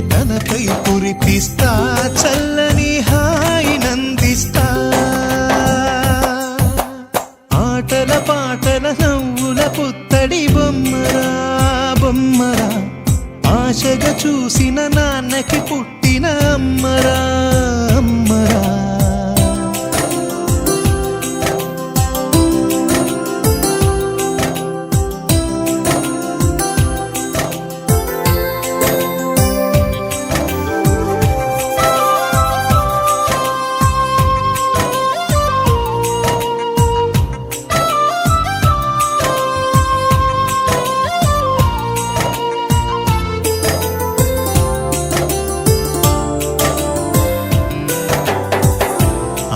తనపై కురిపిస్తా చల్లని హాయి నందిస్తా. ఆటల పాటల నవ్వుల పుత్తడి బొమ్మరా బొమ్మరా. ఆశగా చూసిన నాన్నకి పుట్ట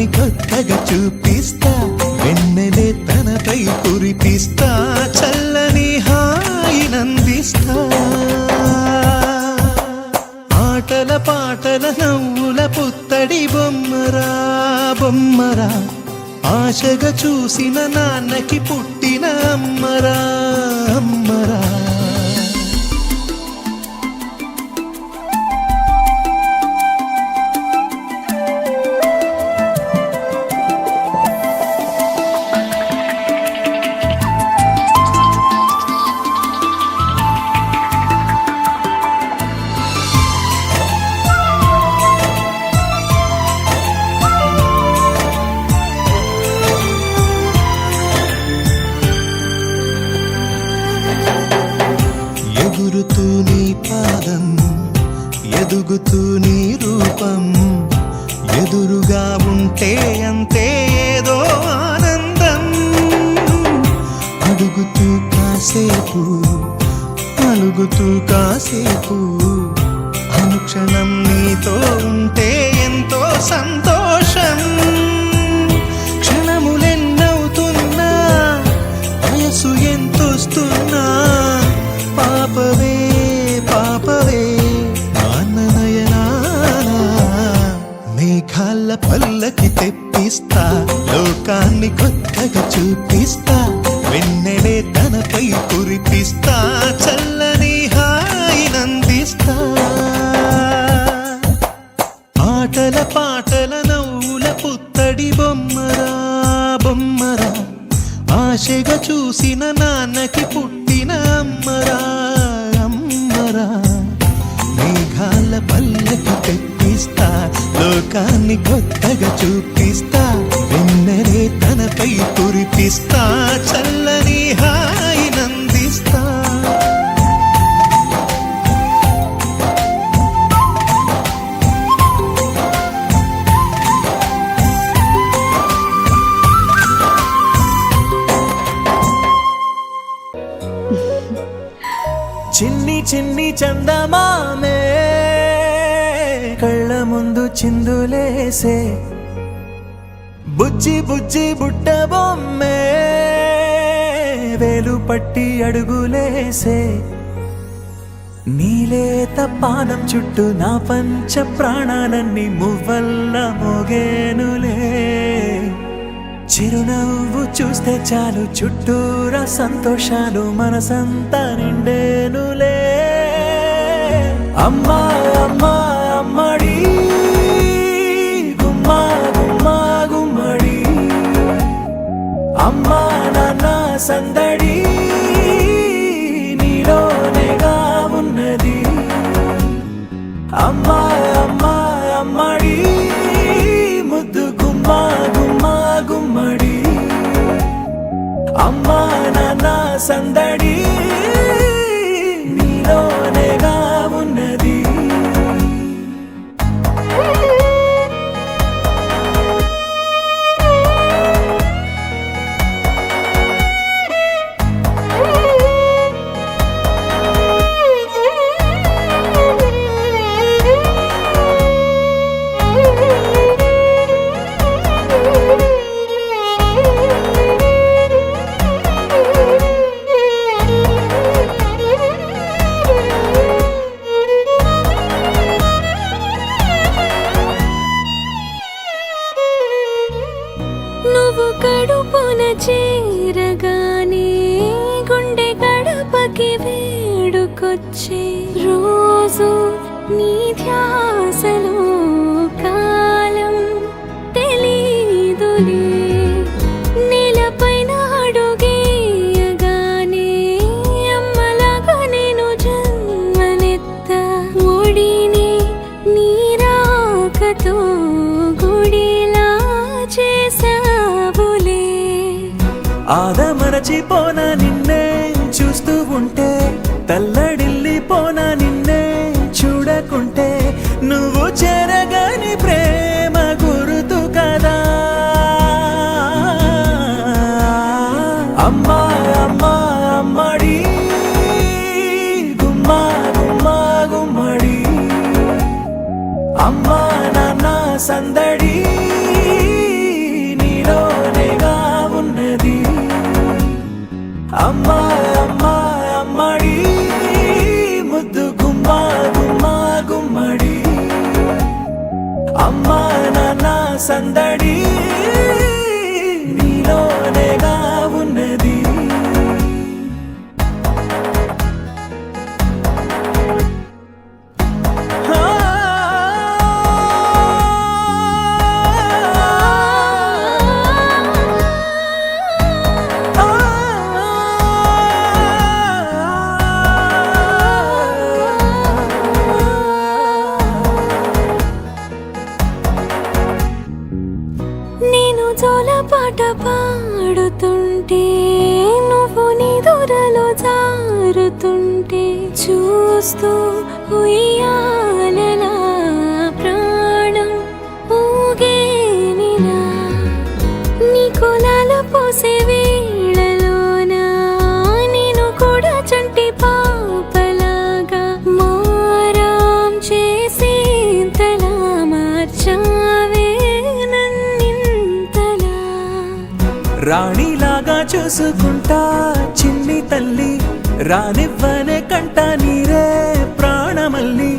లోకాన్ని కొత్తగా చూపిస్తా. వెన్నెలే తనపై కురిపిస్తా. చల్లని హాయి నందిస్తా. ఆటల పాటల నవ్వుల పుత్తడి బొమ్మరా బొమ్మరా. ఆశగా చూసిన నాన్నకి పుట్టిన అమ్మరా. ఎగురుతూ నీ పాదం ఎదుగుతూ నీ రూపం. ఎదురుగా ఉంటే అంతే ఏదో ఆనందం. అడుగుతూ కాసేపు అలుగుతూ కాసేపు అనుక్షణం నీతో ఉంటే చూపిస్తా వెన్నెలే తనపై కురిపిస్తా చల్లని హాయి నందిస్తా. చిన్ని చిన్ని చందమామే కళ్ళ ముందు చిందులేసే బుజ్జి బుజ్జి బుట్ట బొమ్మే వేలు పట్టి అడుగులేసే. నీలేత పానం చుట్టూ నా పంచ ప్రాణాలన్నీ మువ్వల్ల మోగేనులే. చిరునవ్వు చూస్తే చాలు చుట్టూరా సంతోషాలు మనసంతా నిండేనులే. అమ్మా అమ్మా. అమ్మా నాన్న సందడి నీలోనేగా ఉన్నది. అమ్మా ఆదమరచిపోన చూస్తూ ఉయ్యాలలా ప్రాణం ఊగేనిలా నీ కులాల పోసే వేళలోన? నేను కూడా చంటి పాపలాగా మారాం చేసేంతలా మార్చావే నన్నింతలా. రాణిలాగా చూసుకుంటా చిన్ని తల్లి రానివ్వనే కంట నీరే ప్రాణమల్లి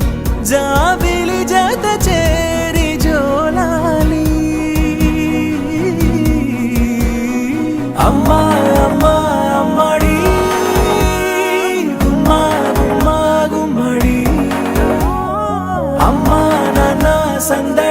జాబిలి జత చేరి జోలాలి. అమ్మా అమ్మా అమ్మడి గుమ్మా గుమ్మా గుమ్మడి. అమ్మా నాన్న సందడి.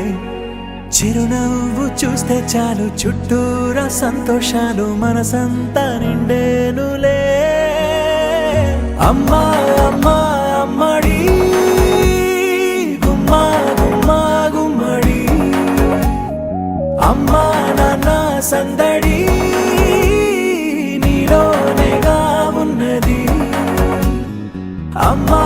చిరునవ్వు చూస్తే చాలు చుట్టూరా సంతోషాలు మనసంతా నిండేనులే. అమ్మా అమ్మా అమ్మడి గుమ్మా గుమ్మా గుమ్మడి. అమ్మా నాన్న సందడి నీలోనేగా ఉన్నది అమ్మా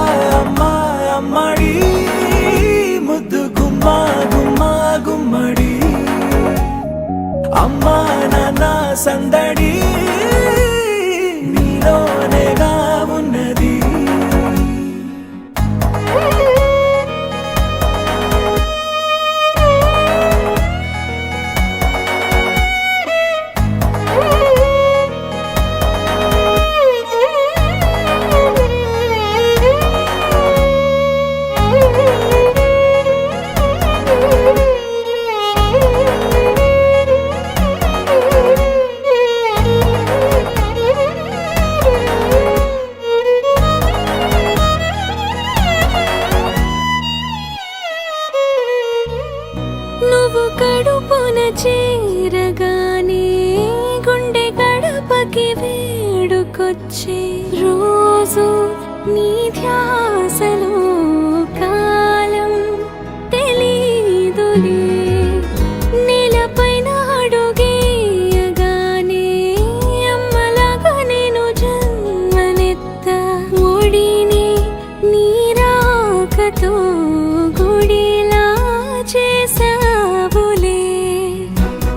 నాన్న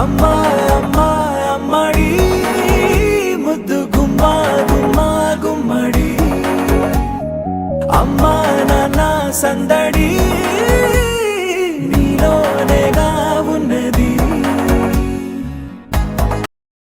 అమ్మా